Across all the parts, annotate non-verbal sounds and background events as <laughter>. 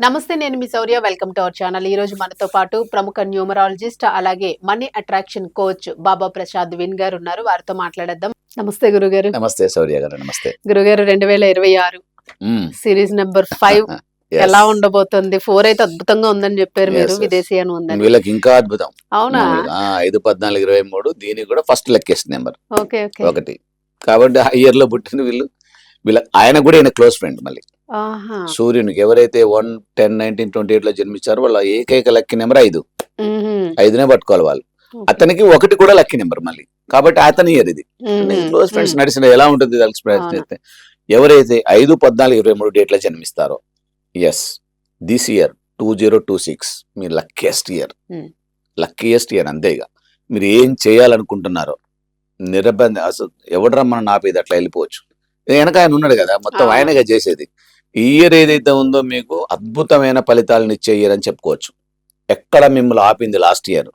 నమస్తే నేను మీ Shourya. Welcome to our channel. ఈ రోజు మనతో పాటు ప్రముఖ న్యూమరాలజిస్ట్ అలాగే money attraction coach Baba Prasad win గారు ఉన్నారు. వారితో మాట్లాడేద్దాం. నమస్తే గురుగారు. నమస్తే శౌర్య గారు. నమస్తే. గురుగారు రెండు వేల ఇరవై ఆరు. Series number five. <laughs> ఎలా ఉండబోతుంది? ఫోర్ అయితే అద్భుతంగా ఉందని చెప్పారు మీరు. విదేశీ అని ఉందని. వీళ్ళకి ఇంకా అద్భుతం. అవునా? ఐదు పద్నాలుగు ఇరవై మూడు దీనికి కూడా ఫస్ట్ లెక్కెస్ట్ నెంబర్. ఒకటి. కాబట్టి ఆ ఇయర్లో పుట్టిన వీళ్ళు వీళ్ళ ఆయన కూడా ఈయన క్లోజ్ ఫ్రెండ్ మళ్ళీ సూర్యునికి ఎవరైతే వన్ టెన్ నైన్టీన్ ట్వంటీ ఎయిట్లో జన్మించారో వాళ్ళ ఏకైక లక్కీ నెంబర్ ఐదు. ఐదునే పట్టుకోవాలి వాళ్ళు. అతనికి ఒకటి కూడా లక్కీ నెంబర్ మళ్ళీ కాబట్టి అతని ఇయర్ ఇది. Close friends. నడిచిన ఎలా ఉంటుంది ప్రయత్నం. చేస్తే ఎవరైతే ఐదు పద్నాలుగు ఇరవై మూడు డేట్ల జన్మిస్తారో yes this year two zero two six me luckiest year. Luckiest year అంతే ఇక మీరు ఏం చేయాలనుకుంటున్నారో నిరబంధ అసలు ఎవడరా మనం ఆపేది అట్లా వెళ్ళిపోవచ్చు వెనక ఆయన ఉన్నాడు కదా మొత్తం. ఆయనగా చేసేది. ఈ ఇయర్ ఏదైతే ఉందో మీకు అద్భుతమైన ఫలితాలను ఇచ్చే ఇయర్ అని చెప్పుకోవచ్చు. ఎక్కడ మిమ్మల్ని ఆపింది లాస్ట్ ఇయర్?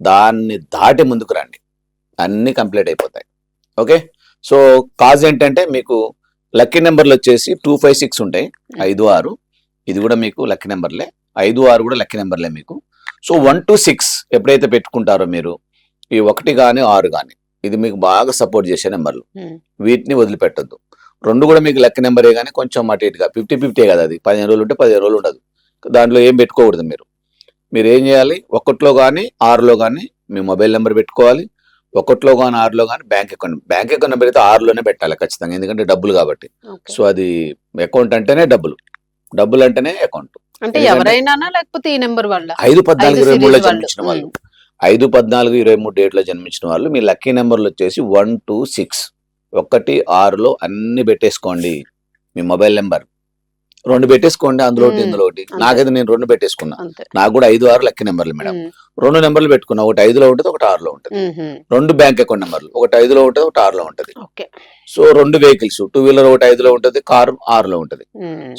దాన్ని దాటి ముందుకు రండి. అన్ని కంప్లీట్ అయిపోతాయి. ఓకే? సో కాజ్ ఏంటంటే మీకు లక్కీ నెంబర్లు వచ్చేసి టూ ఫైవ్ సిక్స్ ఉంటాయి. ఐదు ఆరు. ఇది కూడా మీకు లక్కీ నెంబర్లే. ఐదు ఆరు కూడా లక్కీ నెంబర్లే మీకు. సో వన్ టు సిక్స్ ఎప్పుడైతే పెట్టుకుంటారో మీరు ఈ ఒకటి కానీ ఆరు కానీ ఇది మీకు బాగా సపోర్ట్ చేసే నెంబర్లు. వీటిని వదిలిపెట్టద్దు. రెండు కూడా మీకు లక్కీ నెంబరే కానీ కొంచెం అటు ఇటుగా. ఫిఫ్టీ ఫిఫ్టీ కదా అది. పదిహేను రోజులు ఉంటే పదిహేను రోజులు ఉండదు. దాంట్లో ఏం పెట్టుకోకూడదు మీరు. మీరు ఏం చేయాలి? ఒకటిలో కానీ ఆరులో కానీ మీ మొబైల్ నెంబర్ పెట్టుకోవాలి. ఒకటిలో కానీ ఆరులో కానీ bank account bank account number అయితే ఆరులోనే పెట్టాలి ఖచ్చితంగా. ఎందుకంటే డబ్బులు కాబట్టి. సో అది అకౌంట్ అంటేనే డబ్బులు. డబ్బులు అంటేనే అకౌంట్. అంటే ఎవరైనా లేకపోతే ఈ నెంబర్ వల్ల ఐదు పద్నాలుగు ఇరవై మూడులో వాళ్ళు. జన్మించిన వాళ్ళు. ఐదు పద్నాలుగు ఇరవై మూడు డేట్లో జన్మించిన వాళ్ళు. మీ లక్కీ నెంబర్లు వచ్చేసి వన్ టూ సిక్స్. ఒకటి ఆరులో అన్ని పెట్టేసుకోండి. మీ మొబైల్ నెంబర్. రెండు పెట్టేసుకోండి అందులో ఒకటి. ఇందులో ఒకటి. నాకైతే నేను రెండు పెట్టేసుకున్నా. నాకు కూడా ఐదు ఆరు లక్కీ నెంబర్లు మేడం. రెండు నెంబర్లు పెట్టుకున్నా. ఒకటి ఐదులో ఉంటుంది ఒకటి ఆరులో ఉంటుంది. రెండు బ్యాంక్ అకౌంట్ నెంబర్లు. ఒకటి ఐదులో ఉంటుంది ఒకటి ఆరులో ఉంటుంది. ఓకే. సో రెండు వెహికల్స్. టూ వీలర్ ఒకటి ఐదులో ఉంటుంది కారు ఆరులో ఉంటుంది.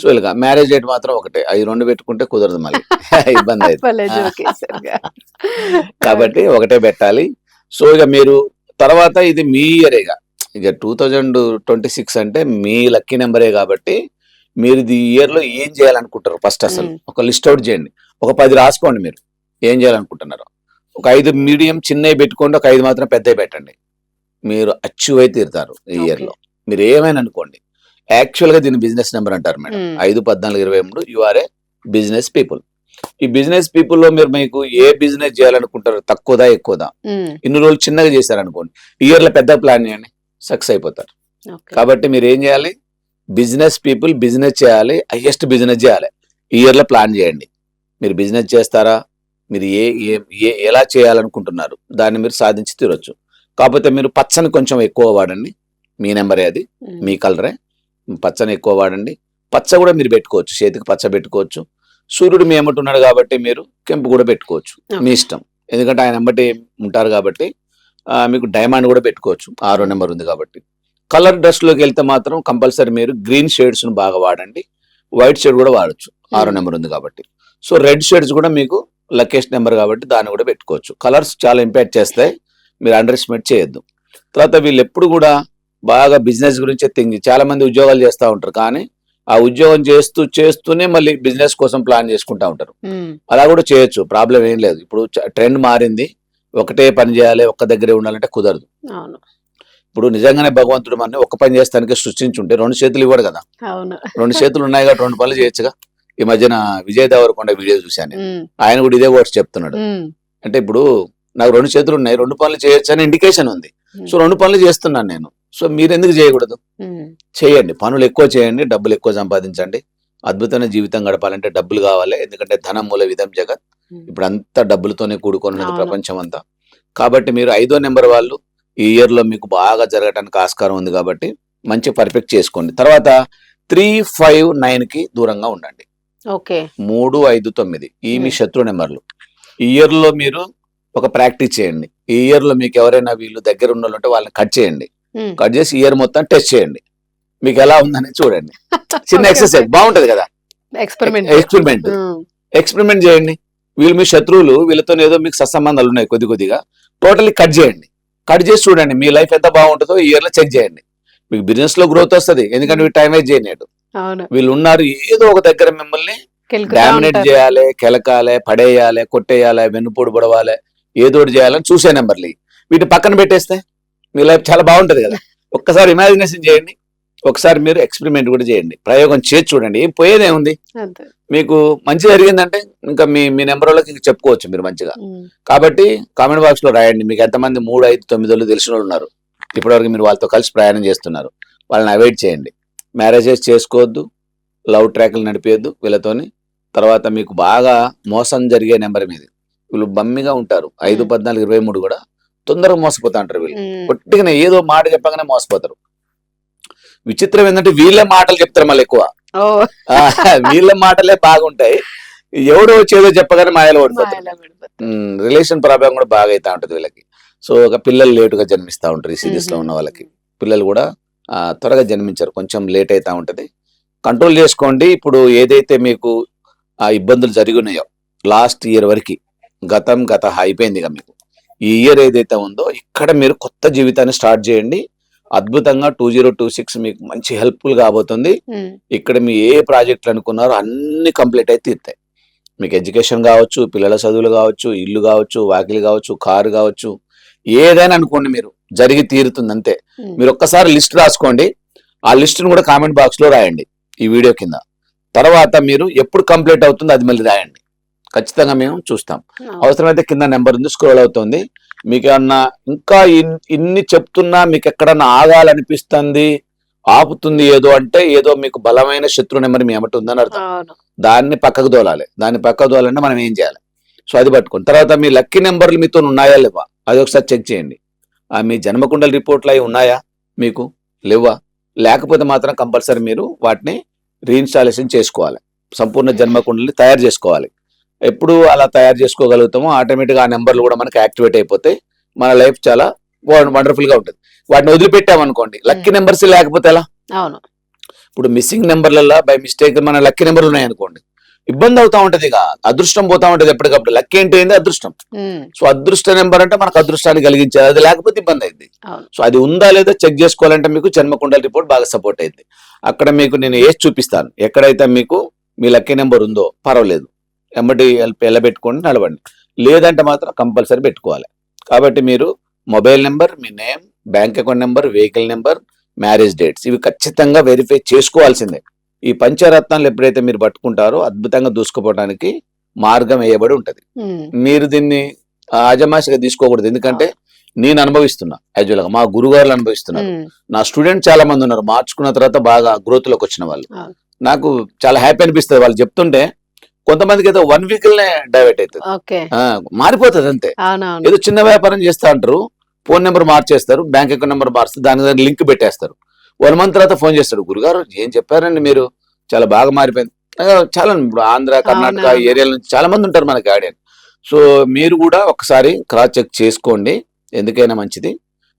సో ఇలాగా మ్యారేజ్ డేట్ మాత్రం ఒకటే. అవి రెండు పెట్టుకుంటే కుదరదు మళ్ళీ. <laughs> <laughs> ఇబ్బంది అయితే. <laughs> కాబట్టి ఒకటే పెట్టాలి. సో ఇక మీరు తర్వాత ఇది మీ ఇయర్ ఇక టూ థౌజండ్ ట్వంటీ సిక్స్ అంటే మీ లక్కీ నెంబరే కాబట్టి మీరు ఈ ఇయర్లో ఏం చేయాలనుకుంటారు ఫస్ట్ అసలు మ్మ్. ఒక లిస్ట్ అవుట్ చేయండి. ఒక పది రాసుకోండి మీరు. ఏం చేయాలనుకుంటున్నారు? ఒక ఐదు మీడియం చిన్నవి పెట్టుకోండి ఒక ఐదు మాత్రం పెద్దవి పెట్టండి. మీరు అచీవ్ అయితే తీరుతారు ఈ ఇయర్ Okay. లో. మీరు ఏమైనా అనుకోండి. యాక్చువల్గా దీన్ని బిజినెస్ నెంబర్ అంటారు మేడం. మ్మ్. ఐదు పద్నాలుగు ఇరవై మూడు you are a business people ఈ బిజినెస్ పీపుల్లో మీరు మీకు ఏ బిజినెస్ చేయాలనుకుంటారు తక్కువదా ఎక్కువదా? మ్మ్. ఇన్ని రోజులు చిన్నగా చేశారనుకోండి. ఇయర్లో పెద్ద ప్లాన్ చేయండి. సక్సెస్ అయిపోతారు. కాబట్టి మీరు ఏం చేయాలి? బిజినెస్ పీపుల్ బిజినెస్ చేయాలి హైయెస్ట్ బిజినెస్ చేయాలి. ఈ ఇయర్లో ప్లాన్ చేయండి. మీరు బిజినెస్ చేస్తారా? మీరు ఏ ఏ- ఎలా చేయాలనుకుంటున్నారు? దాన్ని మీరు సాధించి తీరొచ్చు. కాకపోతే మీరు పచ్చని కొంచెం ఎక్కువ వాడండి. మీ నెంబరే అది. మీ కలరే. పచ్చని ఎక్కువ వాడండి. పచ్చ కూడా మీరు పెట్టుకోవచ్చు. చేతికి పచ్చ పెట్టుకోవచ్చు. సూర్యుడు మీ ఎమ్మటి కాబట్టి మీరు కెంపు కూడా పెట్టుకోవచ్చు. మీ ఇష్టం. ఎందుకంటే ఆయన ఎమ్మటి ఉంటారు కాబట్టి మీకు డైమండ్ కూడా పెట్టుకోవచ్చు. ఆరో నెంబర్ ఉంది కాబట్టి. కలర్లోకి వెళ్తే మాత్రం కంపల్సరీ మీరు గ్రీన్ షేడ్స్ను బాగా వాడండి. వైట్ షేడ్ కూడా వాడచ్చు. ఆరో. నెంబర్ ఉంది కాబట్టి. సో రెడ్ షేడ్స్ కూడా మీకు లక్కీస్ట్ నెంబర్ కాబట్టి దాన్ని కూడా పెట్టుకోవచ్చు. కలర్స్ చాలా ఇంపాక్ట్ చేస్తాయి. మీరు అండర్ ఎస్టిమేట్ చేయొద్దు. తర్వాత వీళ్ళు ఎప్పుడు కూడా బాగా బిజినెస్ గురించే థింక్ చాలా మంది ఉద్యోగాలు చేస్తూ ఉంటారు. కానీ ఆ ఉద్యోగం చేస్తూ చేస్తూనే మళ్ళీ బిజినెస్ కోసం ప్లాన్ చేసుకుంటా ఉంటారు. అలా కూడా చేయొచ్చు. ప్రాబ్లం ఏం లేదు. ఇప్పుడు ట్రెండ్ మారింది. ఒకటే పని చేయాలి ఒక్క దగ్గరే ఉండాలంటే కుదరదు. అవును. ఇప్పుడు నిజంగానే భగవంతుడు మన ఒక పని చేస్తానికి సృష్టించుంటే రెండు చేతులు ఇవ్వడు కదా. అవును. రెండు చేతులు ఉన్నాయి కాబట్టి రెండు పనులు చేయొచ్చుగా. ఈ మధ్యన విజయ్ దేవరకొండ వీడియో చూశాను. ఆయన కూడా ఇదే వర్డ్స్ చెప్తున్నాడు. అంటే ఇప్పుడు నాకు రెండు చేతులు ఉన్నాయి రెండు పనులు చేయొచ్చు అని ఇండికేషన్ ఉంది. సో రెండు పనులు చేస్తున్నాను నేను. సో మీరు ఎందుకు చేయకూడదు. చేయండి. పనులు ఎక్కువ చేయండి డబ్బులు ఎక్కువ సంపాదించండి. అద్భుతమైన జీవితం గడపాలంటే డబ్బులు కావాలి. ఎందుకంటే ధనం మూల విధం జగత్. ఇప్పుడు అంతా డబ్బులతోనే కూడుకొని ఉన్నది అవును. ప్రపంచం అంతా కాబట్టి మీరు ఐదో నెంబర్ వాళ్ళు ఈ ఇయర్లో మీకు బాగా జరగడానికి ఆస్కారం ఉంది కాబట్టి మంచి పర్ఫెక్ట్ చేసుకోండి. తర్వాత త్రీ ఫైవ్ నైన్కి దూరంగా ఉండండి. ఓకే. మూడు ఐదు తొమ్మిది. ఈ మీ. శత్రు నెంబర్లు. ఈ ఇయర్లో మీరు ఒక ప్రాక్టీస్ చేయండి. ఈ ఇయర్లో మీకు ఎవరైనా వీళ్ళు దగ్గర ఉన్న వాళ్ళు ఉంటే వాళ్ళని కట్ చేయండి. కట్ చేసి ఇయర్ మొత్తం టెస్ట్ చేయండి. మీకు ఎలా ఉందని చూడండి. <laughs> చిన్న ఎక్సర్సైజ్ బాగుంటది కదా. ఎక్స్పెరిమెంట్. ఎక్స్పెరిమెంట్. ఎక్స్పెరిమెంట్ చేయండి. వీళ్ళు మీ శత్రువులు వీళ్ళతో ఏదో మీకు సత్సంబంధాలు ఉన్నాయి కొద్ది కొద్దిగా. టోటల్లీ కట్ చేయండి. కట్ చేసి చూడండి మీ లైఫ్ ఎంత బాగుంటుందో ఈ ఇయర్లో చెక్ చేయండి. మీకు బిజినెస్లో గ్రోత్ వస్తుంది ఎందుకంటే టైం వేస్ట్ అవును. వీళ్ళు ఉన్నారు ఏదో ఒక దగ్గర మిమ్మల్ని డామినేట్. చేయాలి కెలకాలి పడేయాలి కొట్టేయాలి వెన్నుపూడి పొడవాలి ఏదో ఒకటి చేయాలని చూసే నెంబర్లు. వీటి పక్కన పెట్టేస్తే మీ లైఫ్ చాలా బాగుంటది కదా. <laughs> ఒక్కసారి ఇమాజినేషన్ చేయండి. ఒకసారి మీరు ఎక్స్పెరిమెంట్ కూడా చేయండి. ప్రయోగం చేసి చూడండి. ఏం పోయేదే ఉంది అంతే. మీకు మంచి జరిగిందంటే ఇంకా మీ మీ నెంబర్ వాళ్ళకి ఇంక చెప్పుకోవచ్చు మీరు మంచిగా. కాబట్టి కామెంట్ బాక్స్లో రాయండి. మీకు ఎంతమంది మూడు ఐదు తొమ్మిది వాళ్ళు తెలిసిన వాళ్ళు ఉన్నారు. ఇప్పటివరకు మీరు వాళ్ళతో కలిసి ప్రయాణం చేస్తున్నారు. వాళ్ళని అవాయిడ్ చేయండి. మ్యారేజెస్ చేసుకోవద్దు. లవ్ ట్రాక్లు నడిపేయద్దు వీళ్ళతోని. తర్వాత మీకు బాగా మోసం జరిగే నెంబర్ మీది. వీళ్ళు బమ్మిగా ఉంటారు. ఐదు. పద్నాలుగు ఇరవై మూడు కూడా తొందరగా మోసపోతా ఉంటారు వీళ్ళు. ఉమ్. పొట్టిగానే ఏదో మాట చెప్పగానే మోసపోతారు. విచిత్రం ఏంటంటే వీళ్ళే మాటలు చెప్తారు మళ్ళీ ఎక్కువ. వీళ్ళ మాటలే బాగుంటాయి. ఎవడో చేదో చెప్పగానే మాయలు పడిపోతారు. రిలేషన్ ప్రాబ్లం కూడా బాగా అవుతా ఉంటది వీళ్ళకి. సో ఒక పిల్లలు లేటుగా జన్మిస్తా ఉంటారు ఈ సిరీస్లో ఉన్న వాళ్ళకి. పిల్లలు కూడా త్వరగా జన్మించారు. కొంచెం లేట్ అవుతా ఉంటది. కంట్రోల్ చేసుకోండి. ఇప్పుడు ఏదైతే మీకు ఆ ఇబ్బందులు జరిగి ఉన్నాయో లాస్ట్ ఇయర్ వరకు గతం గత అయిపోయింది ఇక మీకు. ఈ ఇయర్ ఏదైతే ఉందో ఇక్కడ మీరు కొత్త జీవితాన్ని స్టార్ట్ చేయండి. అద్భుతంగా టూ జీరో టూ సిక్స్ మీకు మంచి హెల్ప్ఫుల్ కాబోతుంది. ఇక్కడ మీ ఏ ప్రాజెక్టులు అనుకున్నారో అన్ని కంప్లీట్ అయితే తీరుతాయి. మీకు ఎడ్యుకేషన్ కావచ్చు పిల్లల చదువులు కావచ్చు ఇల్లు కావచ్చు వాకిలి కావచ్చు కారు కావచ్చు ఏదైనా అనుకోండి మీరు జరిగి తీరుతుంది అంతే. మీరు ఒక్కసారి లిస్ట్ రాసుకోండి. ఆ లిస్ట్ను కూడా కామెంట్ బాక్స్లో రాయండి ఈ వీడియో కింద. తర్వాత మీరు ఎప్పుడు కంప్లీట్ అవుతుందో అది మళ్ళీ రాయండి. ఖచ్చితంగా మేము చూస్తాం. అవసరమైతే కింద నెంబర్ ఉంది స్క్రోల్ అవుతుంది. మీకు ఏమన్నా ఇంకా ఇన్- ఇన్ని చెప్తున్నా మీకు ఎక్కడన్నా ఆగాలనిపిస్తుంది ఆపుతుంది ఏదో అంటే ఏదో మీకు బలమైన శత్రు నెంబర్ మీ ఎమటి ఉందని అర్థం. దాన్ని పక్కకు దోలాలి దాన్ని పక్కకు దోలాలంటే మనం ఏం చేయాలి? సో అది పట్టుకోండి. తర్వాత మీ లక్కీ నెంబర్లు మీతో ఉన్నాయా లేవా? అది ఒకసారి చెక్ చేయండి. ఆ మీ జన్మకుండల రిపోర్ట్లు అవి ఉన్నాయా మీకు? లేవా? లేకపోతే మాత్రం కంపల్సరీ మీరు వాటిని రీఇన్స్టాలేషన్ చేసుకోవాలి. సంపూర్ణ జన్మకుండలిని తయారు చేసుకోవాలి. ఎప్పుడు అలా తయారు చేసుకోగలుగుతామో ఆటోమేటిక్గా ఆ నెంబర్లు కూడా మనకి యాక్టివేట్ అయిపోతాయి మన లైఫ్ చాలా వండర్ఫుల్గా ఉంటుంది. వాటిని వదిలిపెట్టామనుకోండి లక్కీ నెంబర్స్ లేకపోతే ఎలా? అవును. ఇప్పుడు మిస్సింగ్ నెంబర్లలో బై మిస్టేక్ మన లక్కీ నెంబర్లు ఉన్నాయనుకోండి ఇబ్బంది అవుతా ఉంటది ఇక. అదృష్టం పోతా ఉంటది ఎప్పటికప్పుడు. లక్కీ ఏంటి ఏంది? అదృష్టం. సో అదృష్ట నెంబర్ అంటే మనకు అదృష్టాన్ని కలిగించేది. అది లేకపోతే ఇబ్బంది అయింది. సో అది ఉందా లేదా చెక్ చేసుకోవాలంటే మీకు జన్మకుండల రిపోర్ట్ బాగా సపోర్ట్ అయింది అక్కడ మీకు నేను వేసి చూపిస్తాను. ఎక్కడైతే మీకు మీ లక్కీ నెంబర్ ఉందో పర్వాలేదు. ఎమ్మటి ఎల్లబెట్టుకోండి నడవండి. లేదంటే మాత్రం కంపల్సరీ పెట్టుకోవాలి. కాబట్టి మీరు మొబైల్ నెంబర్ మీ name bank account number vehicle number marriage dates ఇవి ఖచ్చితంగా వెరిఫై చేసుకోవాల్సిందే. ఈ పంచరత్నాలు ఎప్పుడైతే మీరు పట్టుకుంటారో అద్భుతంగా దూసుకుపోవడానికి మార్గం వేయబడి ఉంటది. మీరు దీన్ని ఆజమాషిగా తీసుకోకూడదు. ఎందుకంటే నేను అనుభవిస్తున్నా యాక్చువల్గా మా గురుగారులు అనుభవిస్తున్నారు. నా స్టూడెంట్ చాలా మంది ఉన్నారు. మార్చుకున్న తర్వాత బాగా గ్రోత్లోకి వచ్చిన వాళ్ళు. నాకు చాలా హ్యాపీ అనిపిస్తుంది. వాళ్ళు చెప్తుంటే కొంతమందికి అయితే వన్ వీక్ డైవర్ట్ అవుతుంది మారిపోతుంది అంతే. ఏదో చిన్న వ్యాపారం చేస్తా అంటారు ఫోన్ నెంబర్ మార్చేస్తారు బ్యాంక్ అకౌంట్ నెంబర్ మారుస్తారు దాని దగ్గర లింక్ పెట్టేస్తారు. వన్ మంత్ తర్వాత ఫోన్ చేస్తాడు గురుగారు ఏం చెప్పారండి మీరు? చాలా బాగా మారిపోయింది. చాలా ఇప్పుడు ఆంధ్ర కర్ణాటక. ఏరియాల నుంచి చాలా మంది ఉంటారు మనకి ఆడియన్ సో మీరు కూడా ఒకసారి క్రాస్ చెక్ చేసుకోండి ఎందుకైనా మంచిది.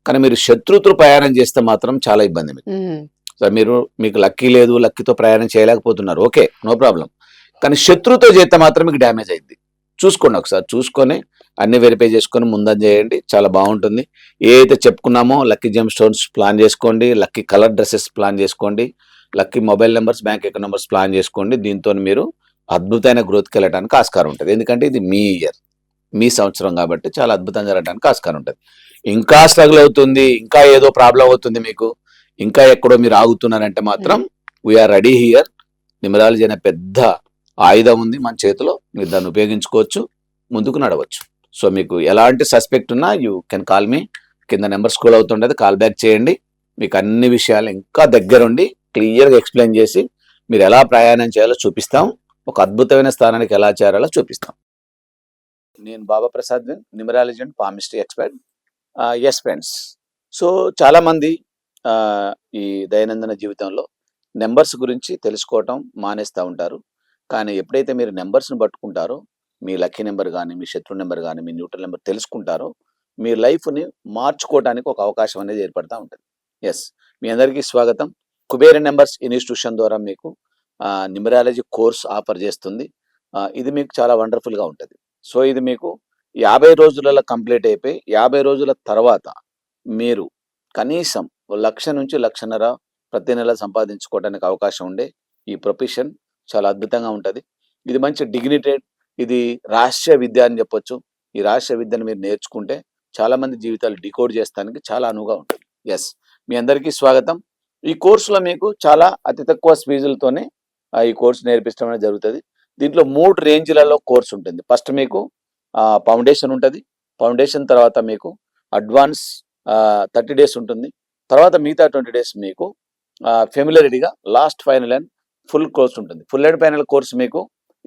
కానీ మీరు శత్రువుతో ప్రయాణం చేస్తే మాత్రం చాలా ఇబ్బంది మీకు. సో మీరు మీకు లక్కీ లేదు లక్కీతో ప్రయాణం చేయలేకపోతున్నారు. ఓకే నో ప్రాబ్లం కానీ శత్రువుతో చేస్తే మాత్రం మీకు డ్యామేజ్ అయింది. చూసుకోండి ఒకసారి చూసుకొని అన్ని వెరిఫై చేసుకొని ముందని చేయండి చాలా బాగుంటుంది. ఏ అయితే చెప్పుకున్నామో లక్కీ జెమ్ స్టోన్స్ ప్లాన్ చేసుకోండి లక్కీ కలర్ డ్రెస్సెస్ ప్లాన్ చేసుకోండి lucky mobile numbers bank account numbers plan చేసుకోండి. దీంతో మీరు అద్భుతమైన గ్రోత్కి వెళ్ళడానికి ఆస్కారం ఉంటుంది. ఎందుకంటే ఇది మీ ఇయర్ మీ సంవత్సరం కాబట్టి చాలా అద్భుతంగా జరగడానికి ఆస్కారం ఉంటుంది. ఇంకా స్ట్రగుల్ అవుతుంది ఇంకా ఏదో ప్రాబ్లం అవుతుంది మీకు ఇంకా ఎక్కడో మీరు ఆగుతున్నారంటే మాత్రం వీఆర్ రెడీ హియర్ నిమరాలజీ అనే పెద్ద ఆయుధం ఉంది మన చేతిలో మీరు దాన్ని ఉపయోగించుకోవచ్చు ముందుకు నడవచ్చు. సో మీకు ఎలాంటి సస్పెక్ట్ ఉన్నా యూ కెన్ కాల్ మీ. కింద నెంబర్ స్కూల్ అవుతుండేది కాల్ బ్యాక్ చేయండి. మీకు అన్ని విషయాలు ఇంకా దగ్గరుండి క్లియర్గా ఎక్స్ప్లెయిన్ చేసి మీరు ఎలా ప్రయాణం చేయాలో చూపిస్తాం. ఒక అద్భుతమైన స్థానానికి ఎలా చేరాలో చూపిస్తాం. నేను Baba Prasad numerology and palmistry expert. Yes friends so చాలామంది ఈ దైనందిన జీవితంలో నెంబర్స్ గురించి తెలుసుకోవటం మానేస్తూ ఉంటారు. కానీ ఎప్పుడైతే మీరు నెంబర్స్ని పట్టుకుంటారో మీ లక్కీ నెంబర్ కానీ మీ శత్రు నెంబర్ కానీ మీ న్యూట్రల్ నెంబర్ తెలుసుకుంటారో మీ లైఫ్ని మార్చుకోవడానికి ఒక అవకాశం అనేది ఏర్పడతా ఉంటుంది. ఎస్ మీ అందరికీ స్వాగతం. కుబేర నెంబర్స్ ఇన్స్టిట్యూషన్ ద్వారా మీకు న్యూమరాలజీ కోర్స్ ఆఫర్ చేస్తుంది. ఇది మీకు చాలా వండర్ఫుల్గా ఉంటుంది. సో ఇది మీకు యాభై రోజులలో కంప్లీట్ అయిపోయి యాభై రోజుల తర్వాత మీరు కనీసం లక్ష నుంచి లక్షన్నర ప్రతి నెల సంపాదించుకోవడానికి అవకాశం ఉండే ఈ ప్రొఫెషన్ చాలా అద్భుతంగా ఉంటుంది. ఇది మంచి డిగ్నిటెడ్ ఇది రహస్య విద్య అని చెప్పొచ్చు. ఈ రహస్య విద్యను మీరు నేర్చుకుంటే చాలా మంది జీవితాలు డికోడ్ చేస్తానికి చాలా అనువుగా ఉంటుంది. ఎస్ మీ అందరికీ స్వాగతం. ఈ కోర్సులో మీకు చాలా అతి తక్కువ ఫీజులతోనే ఈ కోర్సు నేర్పించడం జరుగుతుంది. దీంట్లో మూడు రేంజ్లలో కోర్స్ ఉంటుంది. ఫస్ట్ మీకు ఫౌండేషన్ ఉంటుంది. ఫౌండేషన్ తర్వాత మీకు అడ్వాన్స్ థర్టీ డేస్ ఉంటుంది. తర్వాత మిగతా ట్వంటీ డేస్ మీకు ఫెమిలరిటీగా last final and full course ఉంటుంది. ఫుల్ అండ్ ఫైనల్ కోర్స్ మీకు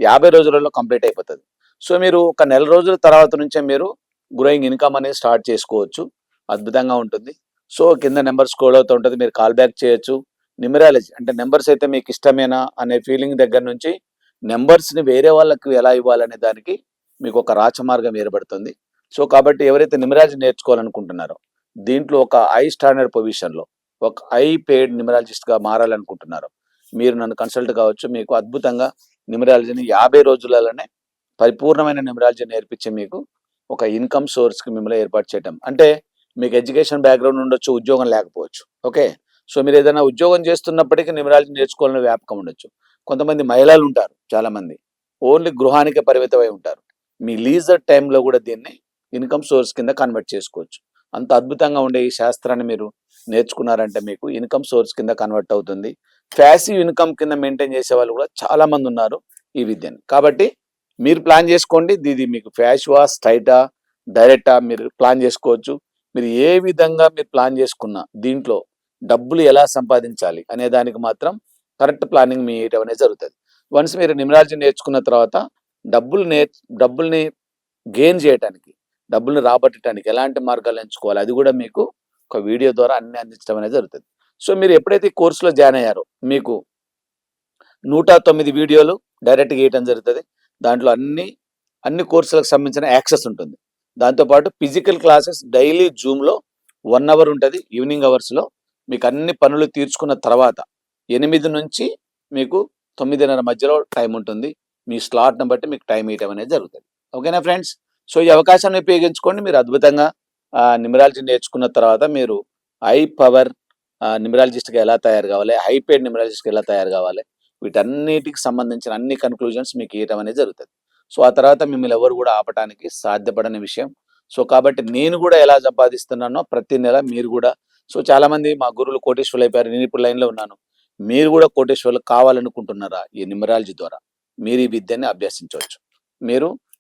యాభై రోజులలో కంప్లీట్ అయిపోతుంది. సో మీరు ఒక నెల రోజుల తర్వాత నుంచే మీరు గ్రోయింగ్ ఇన్కమ్ అనేది స్టార్ట్ చేసుకోవచ్చు. అద్భుతంగా ఉంటుంది. సో కింద నెంబర్ కోడ్ అవుతూ ఉంటుంది. మీరు కాల్ బ్యాక్ చేయొచ్చు. న్యూమరాలజీ అంటే నెంబర్స్ అయితే మీకు ఇష్టమేనా అనే ఫీలింగ్ దగ్గర నుంచి నెంబర్స్ని వేరే వాళ్ళకి ఎలా ఇవ్వాలనే దానికి మీకు ఒక రాచమార్గం ఏర్పడుతుంది. సో కాబట్టి ఎవరైతే న్యూమరాలజీ నేర్చుకోవాలనుకుంటున్నారో దీంట్లో ఒక ఐ స్టాండర్డ్ పొజిషన్లో ఒక ఐ పెయిడ్ న్యూమరాలజిస్ట్గా మారాలనుకుంటున్నారో మీరు నన్ను కన్సల్ట్ కావచ్చు. మీకు అద్భుతంగా న్యూమరాలజీని యాభై రోజులలోనే పరిపూర్ణమైన న్యూమరాలజీ నేర్పించి మీకు ఒక ఇన్కమ్ సోర్స్కి మిమ్మల్ని ఏర్పాటు చేయటం. అంటే మీకు ఎడ్యుకేషన్ బ్యాక్గ్రౌండ్ ఉండొచ్చు ఉద్యోగం లేకపోవచ్చు. ఓకే? సో మీరు ఏదైనా ఉద్యోగం చేస్తున్నప్పటికీ న్యూమరాలజీ నేర్చుకోవాలని వ్యాపకం ఉండొచ్చు. కొంతమంది మహిళలు ఉంటారు చాలామంది. ఓన్లీ గృహానికి పరిమితమై ఉంటారు. మీ లీజర్ టైంలో కూడా దీన్ని ఇన్కమ్ సోర్స్ కింద కన్వర్ట్ చేసుకోవచ్చు. అంత అద్భుతంగా ఉండే ఈ శాస్త్రాన్ని మీరు నేర్చుకున్నారంటే మీకు ఇన్కమ్ సోర్స్ కింద కన్వర్ట్ అవుతుంది. ప్యాసివ్ ఇన్కమ్ కింద మెయింటైన్ చేసే వాళ్ళు కూడా చాలా మంది ఉన్నారు ఈ విద్యని. కాబట్టి మీరు ప్లాన్ చేసుకోండి ఇది మీకు ఫ్యాషువా స్ట్రైటా డైరెక్టా మీరు ప్లాన్ చేసుకోవచ్చు. మీరు ఏ విధంగా మీరు ప్లాన్ చేసుకున్నా దీంట్లో డబ్బులు ఎలా సంపాదించాలి అనే దానికి మాత్రం కరెక్ట్ ప్లానింగ్ మీ అనేది జరుగుతుంది. వన్స్ మీరు నిమరాజీ నేర్చుకున్న తర్వాత డబ్బులు నే డబ్బుల్ని గెయిన్ చేయడానికి డబ్బుల్ని రాబట్టడానికి ఎలాంటి మార్గాలు ఎంచుకోవాలి అది కూడా మీకు ఒక వీడియో ద్వారా అన్ని అందించడం అనేది జరుగుతుంది. సో మీరు ఎప్పుడైతే ఈ కోర్సులో జాయిన్ అయ్యారో మీకు నూట తొమ్మిది వీడియోలు డైరెక్ట్గా వేయటం జరుగుతుంది. దాంట్లో అన్ని అన్ని కోర్సులకు సంబంధించిన యాక్సెస్ ఉంటుంది. దాంతోపాటు ఫిజికల్ క్లాసెస్ డైలీ జూమ్లో వన్ అవర్ ఉంటుంది ఈవినింగ్ అవర్స్లో. మీకు అన్ని పనులు తీర్చుకున్న తర్వాత ఎనిమిది నుంచి మీకు తొమ్మిదిన్నర మధ్యలో టైం ఉంటుంది. మీ స్లాట్ని బట్టి మీకు టైం ఇవ్వడం అనేది జరుగుతుంది. ఓకేనా ఫ్రెండ్స్? సో ఈ అవకాశాన్ని ఉపయోగించుకోండి. మీరు అద్భుతంగా నిమరాలజీ నేర్చుకున్న తర్వాత మీరు ఐ పవర్ న్యూమరాలజిస్ట్గా ఎలా తయారు కావాలి? హైపేడ్ న్యూమరాలజిస్ట్గా ఎలా తయారు కావాలి? వీటన్నిటికి సంబంధించిన అన్ని కన్క్లూజన్స్ మీకు ఇవ్వడం అనేది జరుగుతుంది. సో ఆ తర్వాత మిమ్మల్ని ఎవరు కూడా ఆపడానికి సాధ్యపడని విషయం. సో కాబట్టి నేను కూడా ఎలా సంపాదిస్తున్నానో ప్రతి నెల మీరు కూడా సో చాలా మంది మా గురువులు కోటేశ్వర్లు అయిపోయారు. నేను ఇప్పుడు లైన్లో ఉన్నాను. మీరు కూడా కోటేశ్వర్లు కావాలనుకుంటున్నారా ఈ న్యూమరాలజీ ద్వారా? మీరు ఈ విద్యని అభ్యసించవచ్చు. మీరు